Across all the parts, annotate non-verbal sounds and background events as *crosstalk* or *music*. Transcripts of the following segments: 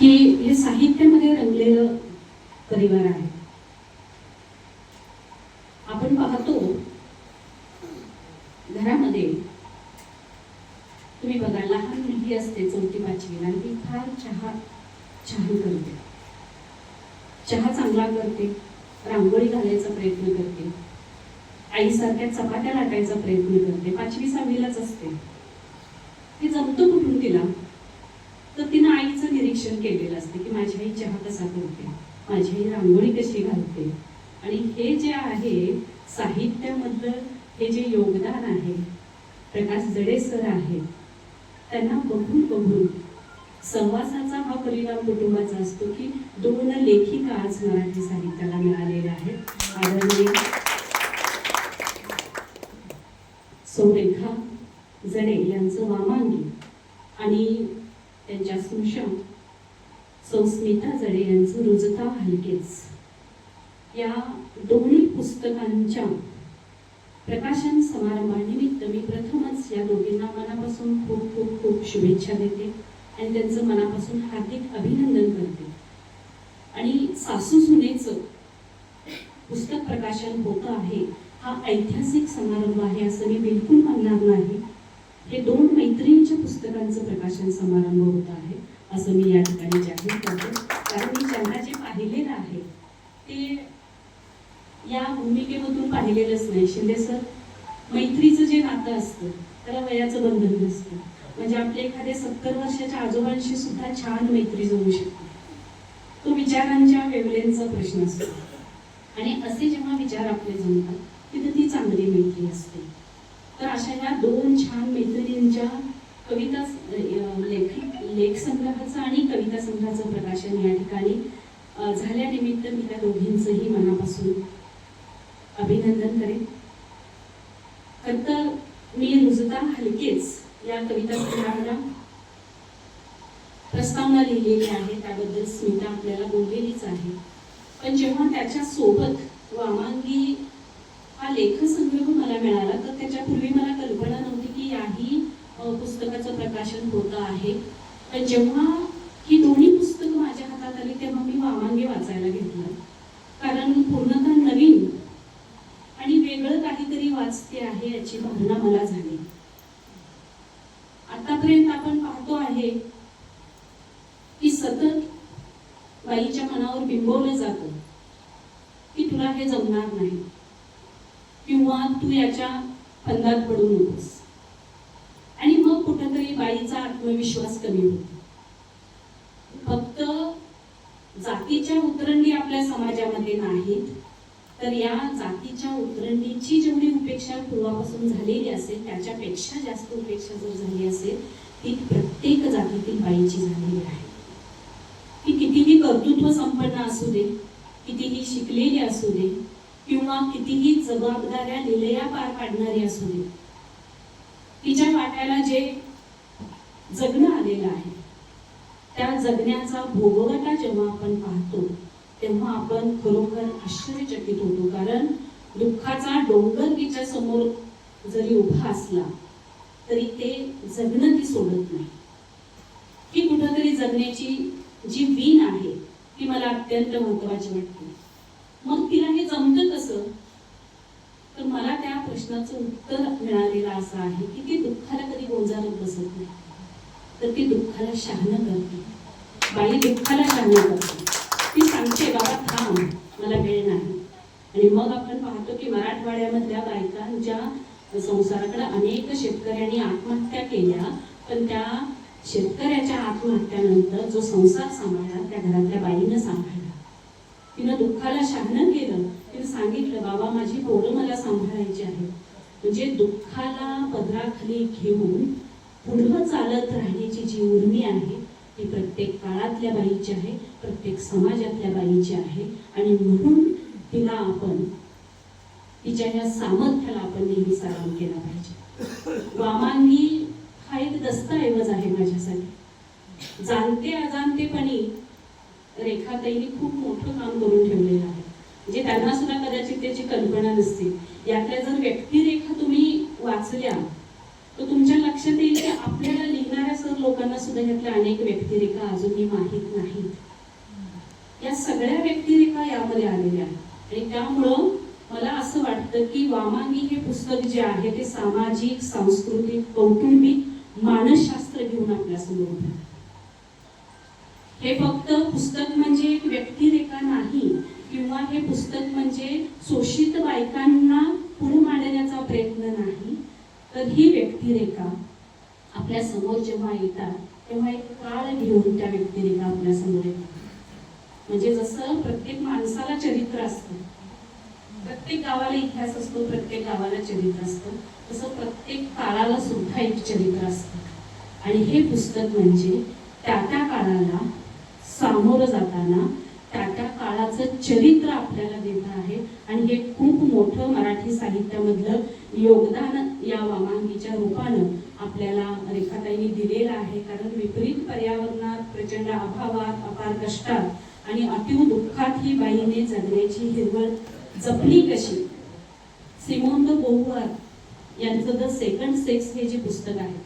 की हे साहित्यामध्ये रंगलेलं परिवार आहे. आपण पाहतो घरामध्ये तुम्ही बघा लहान मुलगी असते चौथी पाचवीला आणि ती फार चहा छान करते. चहा चांगला करते रांगोळी घालायचा प्रयत्न करते आईसारख्या चपात्या लाटायचा प्रयत्न करते पाचवी सहावीलाच असते. हे जमतं कुठून तिला? निरीक्षण केलेलं असतं की माझी आई चहा कसा करते? माझी आई रांगोळी कशी घालते? आणि हे जे आहे साहित्यामधलं हे जे योगदान आहे प्रकाश जडे सर आहेत त्यांना बघून बघून सहवासाचा हा परिणाम कुटुंबाचा असतो की दोन लेखिका आज मराठी साहित्याला मिळालेल्या आहेत. आदरणीय सौरेखा जडे यांचं वामांगी आणि त्यांच्या स्नुषा संस्मिता जडे यांचं रुजता हलकेच. या दोन्ही पुस्तकांच्या प्रकाशन समारंभानिमित्त मी प्रथमच या दोघींना मनापासून खूप खूप खूप शुभेच्छा देते आणि त्यांचं मनापासून हार्दिक अभिनंदन करते. आणि सासू सुनेचं पुस्तक प्रकाशन होतं आहे. हा ऐतिहासिक समारंभ आहे असं मी बिलकुल म्हणणार नाही. हे दोन मैत्रिणींच्या पुस्तकांचं प्रकाशन समारंभ होत आहे. असं मी या ठिकाणी जाहीर करतो. कारण मी ज्यांना जे पाहिलेलं आहे ते या भूमिकेमधून पाहिलेलंच नाही. शिंदे सर मैत्रीचं जे नातं असतं त्याला वयाचं बंधन नसतं. म्हणजे आपल्या एखाद्या सत्तर वर्षाच्या आजोबांशी सुद्धा छान मैत्री जोडू शकते. तो विचारांच्या वेवलेंचा प्रश्न असतो. आणि असे जेव्हा विचार आपले जमतात तिथं ती चांगली मैत्री असते. तर अशा या दोन छान मैत्रिणींच्या कविता लेख संग्रहाचं आणि कविता संग्रहाचं प्रकाशन या ठिकाणी झाल्यानिमित्त मी त्या दोघींचंही मनापासून अभिनंदन करेन. खरं तर मी रुजता हलकेच या कविता संग्रहाला प्रस्तावना लिहिलेली आहे त्याबद्दल स्मिता आपल्याला बोललेलीच आहे. पण जेव्हा त्याच्या सोबत वामांगी हा लेखसंग्रह मला मिळाला तर त्याच्यापूर्वी मला कल्पना नव्हती की याही पुस्तकाचं प्रकाशन होतं आहे. तर जेव्हा ही दोन्ही पुस्तकं माझ्या हातात आली तेव्हा मी वावांगे वाचायला घेतलं. कारण पूर्णतः नवीन आणि वेगळं काहीतरी वाचते आहे याची भावना मला झाली. आतापर्यंत आपण पाहतो आहे की सतत बाईच्या मनावर बिंबवलं जातं की तुला हे जमणार नाही किंवा तू याच्या फंदात पडू नकोस. बाईचा आत्मविश्वास कमी होतो. फक्त जातीच्या उतरंडी आपल्या समाजामध्ये नाहीत तर या जातीच्या उतरंडीची जेवढी उपेक्षा पूर्वापासून झालेली असेल त्याच्यापेक्षा जास्त उपेक्षा जर झाली असेल ती प्रत्येक जातीतील बाईची झालेली आहे. ती कितीही कर्तृत्व संपन्न असू दे कितीही शिकलेली असू दे किंवा कितीही जबाबदाऱ्या लिलया पार पाडणारी असू दे तिच्या वाट्याला जे जगणं आलेलं आहे. त्या जगण्याचा भोगवटा जेव्हा आपण पाहतो तेव्हा आपण खरोखर आश्चर्यचकित होतो. कारण दुःखाचा डोंगर तिच्या समोर जरी उभा असला तरी ते जगणं ती सोडत नाही. ही कुठंतरी जगण्याची जी वीण आहे ती मला अत्यंत महत्वाची वाटते. मग तिला हे जमतं कसं? तर मला त्या प्रश्नाचं उत्तर मिळालेलं असं आहे की ती दुःखाला कधी गोंजारत बसत नाही. तर ती दुःखाला शहाणं करते. बाई दुःखाला शहाणं करते. ती सांगते बाबा थांब मला वेळ नाही. आणि मग आपण पाहतो की मराठवाड्यामधल्या बायकांच्या संसाराकडे अनेक शेतकऱ्यांनी आत्महत्या केल्या पण त्या शेतकऱ्याच्या आत्महत्यानंतर जो संसार सांभाळला त्या घरातल्या बाईनं सांभाळला. तिनं दुःखाला शहाणं केलं. तिने सांगितलं बाबा माझी पोरं मला सांभाळायची आहे म्हणजे दुःखाला पदराखाली घेऊन पुढं चालत राहण्याची जी उर्मी आहे ती प्रत्येक काळातल्या बाईची आहे प्रत्येक समाजातल्या बाईची आहे. आणि म्हणून तिला आपण तिच्या या सामर्थ्याला आपण नेहमी सलाम केला पाहिजे. वामांनी हा एक दस्तऐवज आहे माझ्यासाठी. जाणते अजाणतेपणी रेखाताईने खूप मोठं काम करून ठेवलेलं आहे. म्हणजे त्यांना सुद्धा कदाचित त्याची कल्पना नसते. यातल्या जर व्यक्तिरेखा तुम्ही वाचल्या तर तुमच्या लक्षात येईल की आपल्याला लिहिणाऱ्या सर लोकांना सुद्धा यातल्या अनेक व्यक्तिरेखा अजूनही माहीत नाहीत. या सगळ्या व्यक्तिरेखा यामध्ये आलेल्या आहेत. आणि त्यामुळं मला असं वाटतं की वामांगी हे पुस्तक जे आहे ते सामाजिक सांस्कृतिक कौटुंबिक मानसशास्त्र घेऊन आपल्यासमोर समोर हे फक्त पुस्तक म्हणजे एक व्यक्तिरेखा नाही किंवा हे पुस्तक म्हणजे शोषित बायकांना पुढे मांडण्याचा प्रयत्न नाही. तर ही व्यक्तिरेखा आपल्यासमोर जेव्हा येतात तेव्हा एक काळ घेऊन त्या व्यक्तिरेखा आपल्यासमोर येतात. म्हणजे जसं प्रत्येक माणसाला चरित्र असतं प्रत्येक गावाला इतिहास असतो प्रत्येक गावाला चरित्र असतं तसं प्रत्येक काळाला सुद्धा एक चरित्र असतं. आणि हे पुस्तक म्हणजे त्या त्या काळाला सामोरं जाताना त्या त्या काळाचं चरित्र आपल्याला देत आहे. आणि हे खूप मोठं मराठी साहित्यामधलं योगदान या वामांगीच्या रूपानं आपल्याला रेखाताईंनी दिलेलं आहे. कारण विपरीत पर्यावरणात प्रचंड अभावात अपार कष्टात आणि अतिव दुःखात ही बाईने जगण्याची हिरवळ जपली कशी? सिमोन द बोहुआर यांचं द सेकंड सेक्स हे जे पुस्तक आहे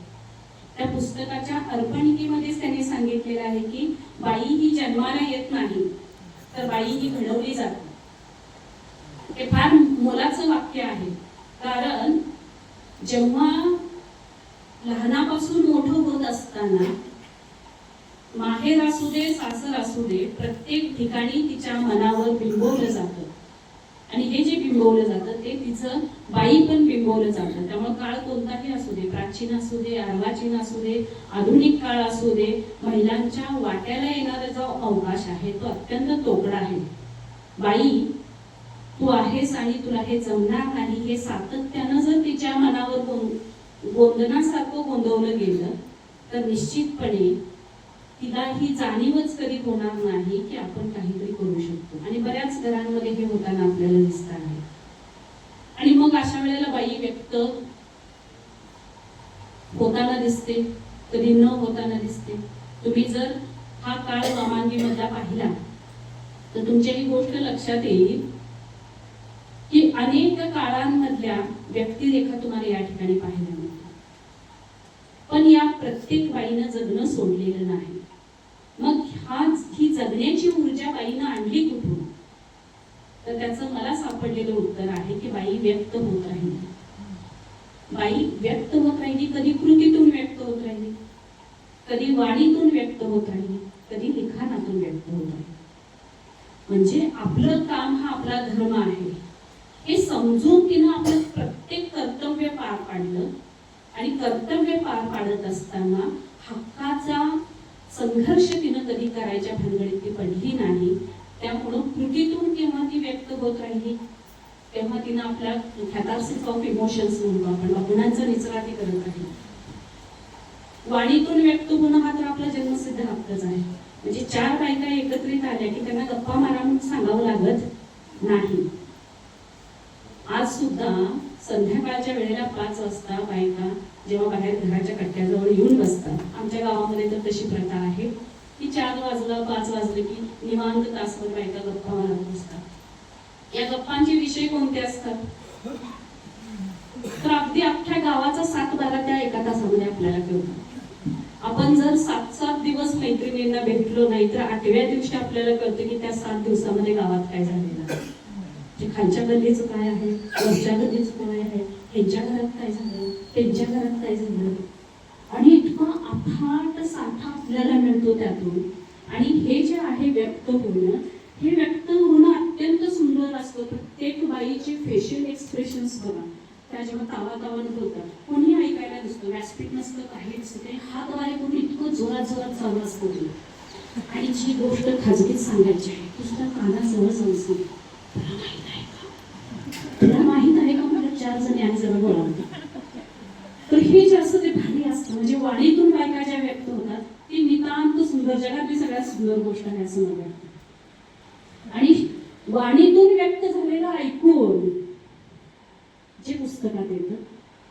त्या पुस्तकाच्या अर्पणिकेमध्येच त्यांनी सांगितलेलं आहे की बाई ही जन्माला येत नाही तर बाई ही घडवली जाते. हे फार मोलाचं वाक्य आहे. कारण जेव्हा लहानापासून मोठं होत असताना माहेर असू दे सासर असू दे प्रत्येक ठिकाणी तिच्या मनावर बिंबवलं जातं. आणि हे जे बिंबवलं जातं ते तिचं बाई पण बिंबवलं जातं. त्यामुळे काळ कोणताही असू दे प्राचीन असू दे अर्वाचीन असू दे आधुनिक काळ असू दे महिलांच्या वाट्याला येणारा जो अवकाश आहे तो अत्यंत तोकडा आहे. बाई तू आहेस आणि तुला हे जमणार नाही हे सातत्यानं जर तिच्या मनावर गोंधनासारखं गोंदवलं गेलं तर निश्चितपणे तिला ही जाणीवच कधी होणार नाही की आपण काहीतरी करू शकतो. आणि बऱ्याच घरांमध्ये हे होताना आपल्याला दिसत आहे. आणि मग अशा वेळेला बाई व्यक्त होताना दिसते कधी न होताना दिसते. तुम्ही जर हा काळ मामांगीमधला पाहिला तर तुमच्या ही गोष्ट लक्षात येईल की अनेक काळांमधल्या व्यक्तिरेखा तुम्हाला या ठिकाणी पाहायला मिळतात. पण या प्रत्येक बाईनं जगणं सोडलेलं नाही. मग हा ही जगण्याची ऊर्जा बाईनं आणली कुठून? तर त्याचं मला सापडलेलं उत्तर आहे की बाई व्यक्त होत राहिली. बाई व्यक्त होत राहिली कधी कृतीतून व्यक्त होत राहिली? कधी वाणीतून व्यक्त होत राहिली? कधी लिखाणातून व्यक्त होत राहिली? म्हणजे आपलं काम हा आपला धर्म आहे. हे समजून तिनं आपलं प्रत्येक कर्तव्य पार पाडलं. आणि कर्तव्य पार पाडत असताना हक्काचा संघर्ष तिनं कधी करायच्या भानगडीत ती पडली नाही. त्यामुळं कृतीतून केव्हा ती व्यक्त होत राहिली? तेव्हा तिनं आपल्या कॅथार्सिस ऑफ इमोशन्स म्हणतो आपण भावनांचा निचरा ती करत राहिली. वाणीतून व्यक्त होणं हा तर आपला जन्मसिद्ध हक्कच आहे. म्हणजे चार बायका एकत्रित आल्या की त्यांना गप्पा मारा म्हणून सांगावं लागत नाही. आज सुद्धा संध्याकाळच्या वेळेला पाच वाजता बायका जेव्हा बाहेर घराच्या कट्ट्याजवळ येऊन बसतात आमच्या गावामध्ये तर तशी प्रथा आहे. की चार वाजलं पाच वाजलं की निवांत तासभर बायका गप्पा मारत बसतात. या गप्पांचे विषय कोणते असतात? तर अगदी अख्ख्या गावाचा सात बारा त्या एका तासामध्ये आपल्याला कळतो. आपण जर सात सात दिवस मैत्रिणींना भेटलो नाही तर आठव्या दिवशी आपल्याला कळतं की त्या सात दिवसामध्ये गावात काय झालेलं आहे. जे खालच्या गल्लीचं काय आहे वरच्या गल्लीचं काय आहे ह्यांच्या घरात काय झालं? त्यांच्या घरात काय झालं? आणि इतका अफाट साठा आपल्याला मिळतो त्यातून. आणि हे जे आहे व्यक्त होणं हे व्यक्त होणं अत्यंत सुंदर असतं. प्रत्येक बाईचे फेशियल एक्सप्रेशन्स बघा. त्या जेव्हा तावा तावानं बोलतात कोणी ऐकायला दिसतो व्यासपीठ नसतं काही नसतं ते हात वारे करून इतकं जोरात जोरात चालू असतं ते. आणि जी गोष्ट खाजगीत सांगायची आहे ती सुद्धा कानाजवळ जाऊन सांग तुला माहीत आहे का मला चार जणी आणि जरा गोळा तर हे जास्त ते भारी असतं. म्हणजे वाणीतून बायका ज्या व्यक्त होतात ती नितांत सुंदर जगातली सगळ्यात सुंदर गोष्ट आहे असं मला वाटतं. आणि वाणीतून व्यक्त झालेलं ऐकून जे पुस्तकात येतं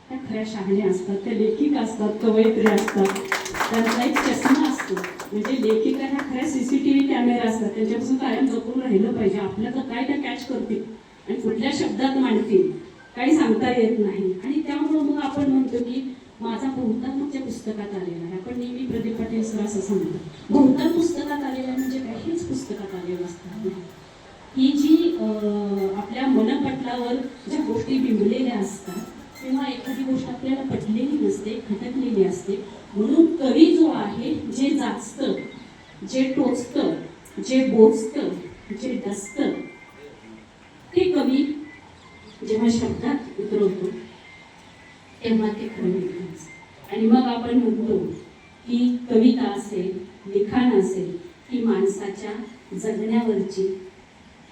त्या खऱ्या शहाण्या असतात त्या लेखिका असतात कवयित्री असतात त्यांचा एक चष्मा असतो. म्हणजे लेखिका ह्या खऱ्या सीसीटीव्ही कॅमेरा असतात त्यांच्यापासून कायम जपून राहिलं पाहिजे. आपल्याला काय त्या कॅच करतील? आणि कुठल्या शब्दात मांडतील काही सांगता येत नाही. आणि त्यामुळं मग आपण म्हणतो की माझा बहुतांच्या पुस्तकात आलेला आहे. आपण नेहमी प्रदीप पाटील सर असं सांगतो. बहुतांश पुस्तकात आलेला आहे म्हणजे काहीच पुस्तकात आलेलं असतात ही जी आपल्या मनपटलावर ज्या गोष्टी बिंबलेल्या असतात तेव्हा एखादी गोष्ट आपल्याला पटलेली नसते खटकलेली असते. म्हणून कवी जो आहे जे जाचतं जे टोचतं जे बोचतं जे डसतं जेव्हा शब्दात उतरवतो तेव्हा ते खरं लिखाण आणि मग आपण म्हणतो की कविता असेल लिखाण असेल ही माणसाच्या जगण्यावरची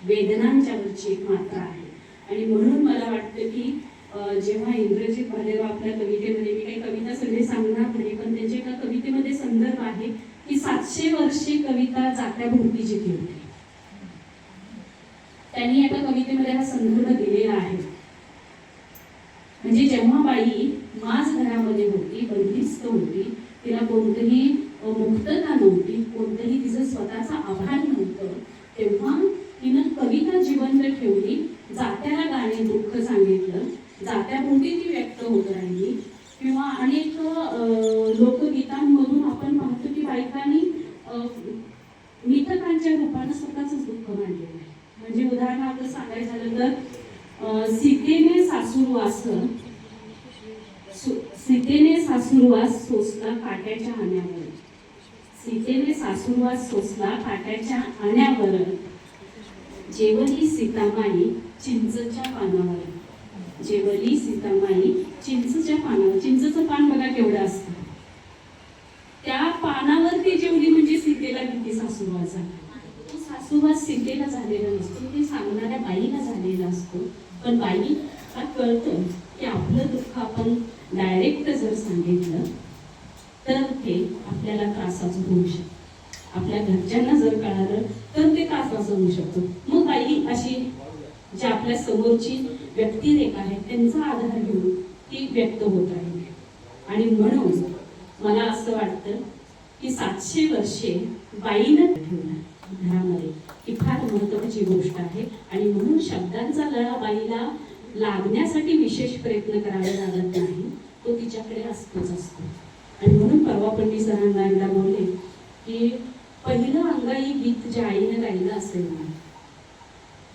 वेदनांच्यावरची एक मात्रा आहे. आणि म्हणून मला वाटतं की जेव्हा इंद्रजित भालेराव आपल्या कवितेमध्ये मी काही कविता सगळे सांगणार नाही पण त्यांच्या एका कवितेमध्ये संदर्भ आहे की सातशे वर्षी कविता जात्याभोवती जिथे होती त्यांनी एका कवितेमध्ये हा संदर्भ दिलेला आहे. म्हणजे जेव्हा बाई माज घरामध्ये होती बंदिस्त होती तिला कोणतंही मुक्तता नव्हती कोणतंही तिचं स्वतःचं आव्हान नव्हतं तेव्हा तिनं कविता जिवंत ठेवली जात्याला गाणे दुःख सांगितलं जात्याभोवती ती व्यक्त होत राहिली. किंवा अनेक लोक लोकगीतांमधून आपण पाहतो की बायकांनी अ, मिथकांच्या रूपानं स्वतःच दुःख मांडलेलं आहे म्हणजे उदाहरणार्थ सांगायचं झालं तर अ, सीतेने सासूरवास सु- सीतेने सासूरवास सोसला काट्याच्या आण्यावर सासूवा सोसला फाट्याच्या आण्यावर जेवली सीतामाई चिंचच्या पानावर. जेवली सीतामाई चिंचच्या पानावर. चिंचचं पान बघा केवढं असतं. त्या पानावर ती जेवली म्हणजे सीतेला किती सासूबाचा. झाला तो सासूबा सीतेला झालेला नसतो ते सांगणाऱ्या बाईला झालेला असतो. पण बाईला कळतं की आपलं दुःख आपण डायरेक्ट जर सांगितलं तर ते आपल्याला त्रासाचं होऊ शकतं आपल्या घरच्यांना जर कळालं तर ते त्रासाचं होऊ शकतं मग बाई अशी जी आपल्या समोरची व्यक्तिरेखा आहे त्यांचा आधार घेऊन ती व्यक्त होत राहिली आणि म्हणून मला असं वाटतं की सातशे वर्षे बाईनं ठेवलं घरामध्ये. ही फार महत्वाची गोष्ट आहे. आणि म्हणून शब्दांचा लळा बाईला लागण्यासाठी विशेष प्रयत्न करावे लागत नाही. तो तिच्याकडे असतोच असतो. आणि म्हणून परवा पण मी सरांना एकदा बोलले की पहिलं अंगाई गीत ज्या आईनं गायलं असेल ना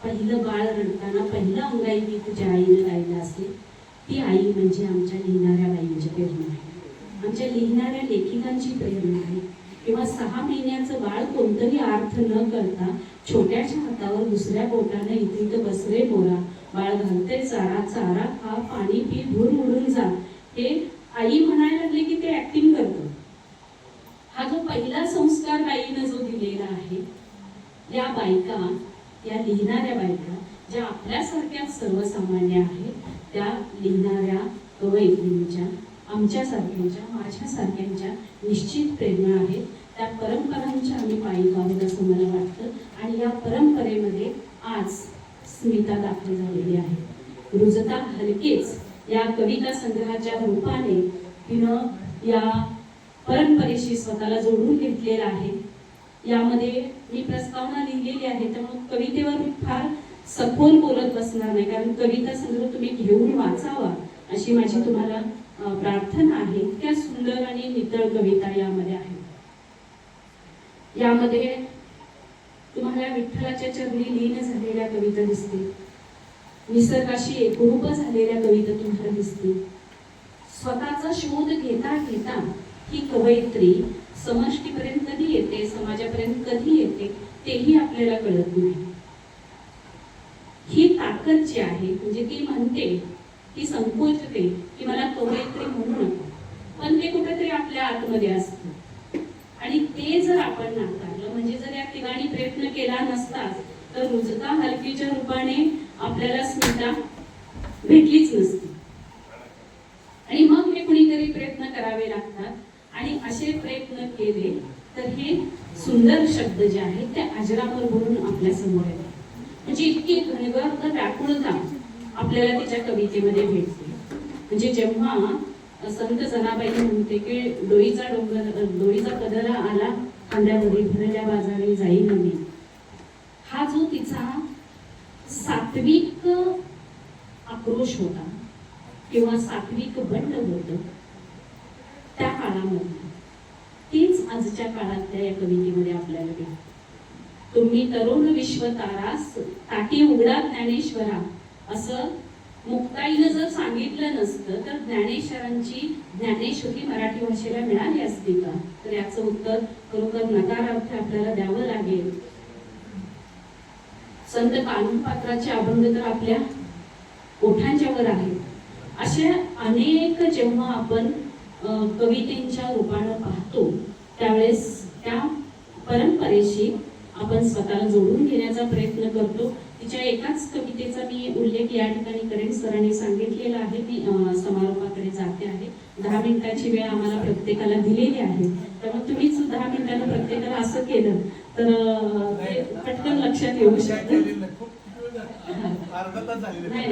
पहिलं बाळ रडताना पहिलं अंगाई गीत ज्या आईनं गायलं असेल ती आई म्हणजे आमच्या लिहिणाऱ्या बाईंची प्रेरणा आहे. म्हणजे लिहिणाऱ्या लेखिकांची प्रेरणा आहे. किंवा सहा महिन्याचं बाळ कोणतंही अर्थ न करता छोट्याच्या हातावर दुसऱ्या बोटाने इथे इथं बसरे बोरा बाळ घालते चारा चारा खा पाणी पी भूर उडून जा. हे आई म्हणायला लागले की ते ऍक्टिंग करतं. हा जो पहिला संस्कार बाईनं जो दिलेला आहे या बायका या लिहिणाऱ्या बायका ज्या आपल्यासारख्या सर्वसामान्य आहेत त्या लिहिणाऱ्या कवयित्रींच्या आमच्यासारख्यांच्या माझ्यासारख्यांच्या निश्चित प्रेरणा आहेत. त्या परंपरांच्या आम्ही पायी आहोत असं मला वाटतं. आणि या परंपरेमध्ये आज स्मिता दाखल झालेली आहे. रुजता हलकेच या कविता संग्रहाच्या रूपाने तिनं या परंपरेशी स्वतःला जोडून घेतलेलं आहे. यामध्ये मी प्रस्तावना लिहिलेली आहे त्यामुळे कवितेवर मी फार सखोल बोलत बसणार नाही. कारण कविता संग्रह तुम्ही घेऊन वाचावा अशी माझी तुम्हाला प्रार्थना आहेत त्या सुंदर आणि नितळ कविता यामध्ये आहेत. यामध्ये तुम्हाला विठ्ठलाच्या चरणी लीन झालेल्या कविता दिसतील. निसर्गाशी एकरूप झालेल्या कविता तुम्हाला दिसतील. स्वतःचा शोध घेता घेता ही कवयित्री समष्टीपर्यंत कधी येते समाजापर्यंत कधी येते तेही आपल्याला कळत नाही. ही ताकद जी आहे म्हणजे ती म्हणते ती संकोचते की मला कवयित्री म्हणू नको. पण ते कुठेतरी आपल्या आतमध्ये असतं. आणि ते जर आपण नाकारलं म्हणजे जर या ठिकाणी प्रयत्न केला नसता तर रुजता हलकीच्या रूपाने आपल्याला स्मिता भेटलीच नसती. आणि मग हे कुणीतरी प्रयत्न करावे लागतात. आणि असे प्रयत्न केले तर हे सुंदर शब्द जे आहेत ते अजरामर बोलून आपल्यासमोर येतात. म्हणजे इतकी घनगर्द व्याकुळता. आपल्याला तिच्या कवितेमध्ये भेटते. म्हणजे जेव्हा संत जनाबाई म्हणते की डोईचा डोंगर डोईचा कदरा आला खांद्यावरी भरल्या बाजारी जाईल मी. हा जो तिचा सात्विक आक्रोश होता किंवा सात्विक बंड होत त्या काळामध्ये तीच आजच्या काळातल्या या कवितेमध्ये आपल्याला भेटते. तुम्ही तरुण विश्व तारास ताटी उघडा ज्ञानेश्वरा असं मुक्ताईनं जर सांगितलं नसतं तर ज्ञानेश्वरांची ज्ञानेश्वरी मराठी भाषेला मिळाली असती का? तर याचं उत्तर खरोखर नकारार्थ आपल्याला द्यावं लागेल. संत कानूनपात्राचे अभंग तर आपल्या ओठांच्या वर आहेत. अशा अनेक जेव्हा आपण कवितेच्या रूपानं पाहतो त्यावेळेस त्या परंपरेशी आपण स्वतःला जोडून घेण्याचा प्रयत्न करतो. तिच्या एकाच कवितेचा मी उल्लेख या ठिकाणी करेन. सरांनी सांगितलेला आहे मी समारोपाकडे जाते आहे. दहा मिनिटाची वेळ आम्हाला प्रत्येकाला दिलेली आहे. त्यामुळे तुम्हीच दहा मिनिटानं प्रत्येकाला असं केलं तर ते पटकन लक्षात येऊ शकतं. नाही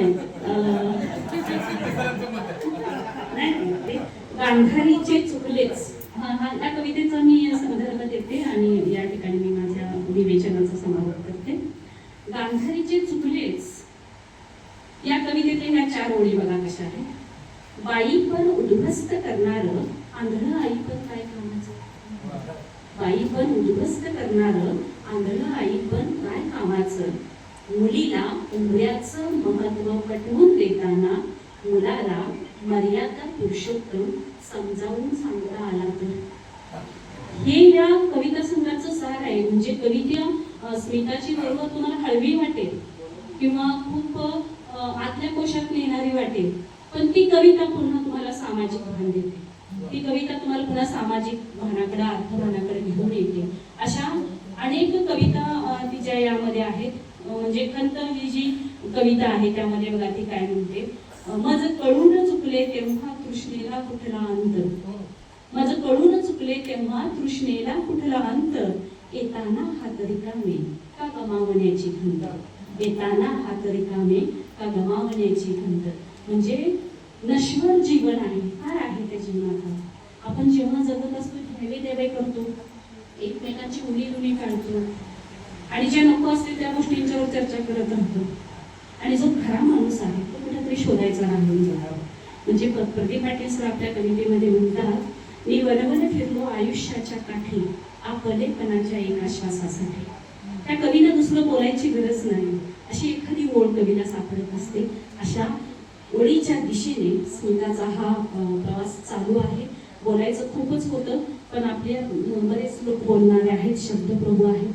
*laughs* गांधारीचे चुकलेच. हा या कवितेचा मी संदर्भ देते आणि या ठिकाणी मी माझ्या विवेचनाचा समारोप करते. गांधारीचे चुकलेच. या कवितेतील ह्या चार ओळी बघा कशा आहेत. बाई पण उद्ध्वस्त करणार आंधळ आई पण काय कामाचं? बाई पण उद्ध्वस्त करणार आंधळ आई पण काय कामाचं? मुलीला उमऱ्याचं महत्त्व पटवून देताना मुलाला मर्यादा पुरुषोत्तम समजावून सांगता आला तर. हे या कविता संघाचं सार आहे. म्हणजे कविता स्मिताची बरोबर तुम्हाला हळवी वाटेल किंवा खूप आतल्या कोशात नेणारी वाटेल. पण ती कविता पुन्हा तुम्हाला सामाजिक भान देते. ती कविता तुम्हाला पुन्हा सामाजिक भानाकडे अर्थभानाकडे घेऊन येते. अशा अनेक कविता तिच्या यामध्ये आहेत. म्हणजे खंत ही जी कविता आहे त्यामध्ये बघा ती काय म्हणते. माझं कळून चुकले तेव्हा कृष्णेला कुठला अंत? माझं कळून चुकले तेव्हा कृष्णेला कुठला अंत? येताना हात रिकामे का गमावण्याची खंत येताना हात रिकामे का गमावण्याची खंत म्हणजे नश्वर जीवन आहे. काय आहे त्या जीवनात आपण जेव्हा जगत असतो ठेवे देवे करतो. एकमेकांची उली दुली काढतो. आणि जे नको असते त्या गोष्टींच्यावर चर्चा करत राहतो. आणि जो खरा माणूस आहे तरी शोधायचा राहून जातो म्हणजे प- प्रदीप पाटील सर आपल्या कवितेमध्ये म्हणतात मी वनवन फिरलो आयुष्याच्या काठी आपलेपणाच्या एका श्वासासाठी त्या कवीला दुसरं बोलायची गरज नाही. अशी एखादी ओळ कवीला सापडत असते. अशा ओळीच्या दिशेने स्मिताचा हा प्रवास चालू आहे. बोलायचं खूपच होतं पण आपले बरेच लोक बोलणारे आहेत शब्दप्रभू आहेत.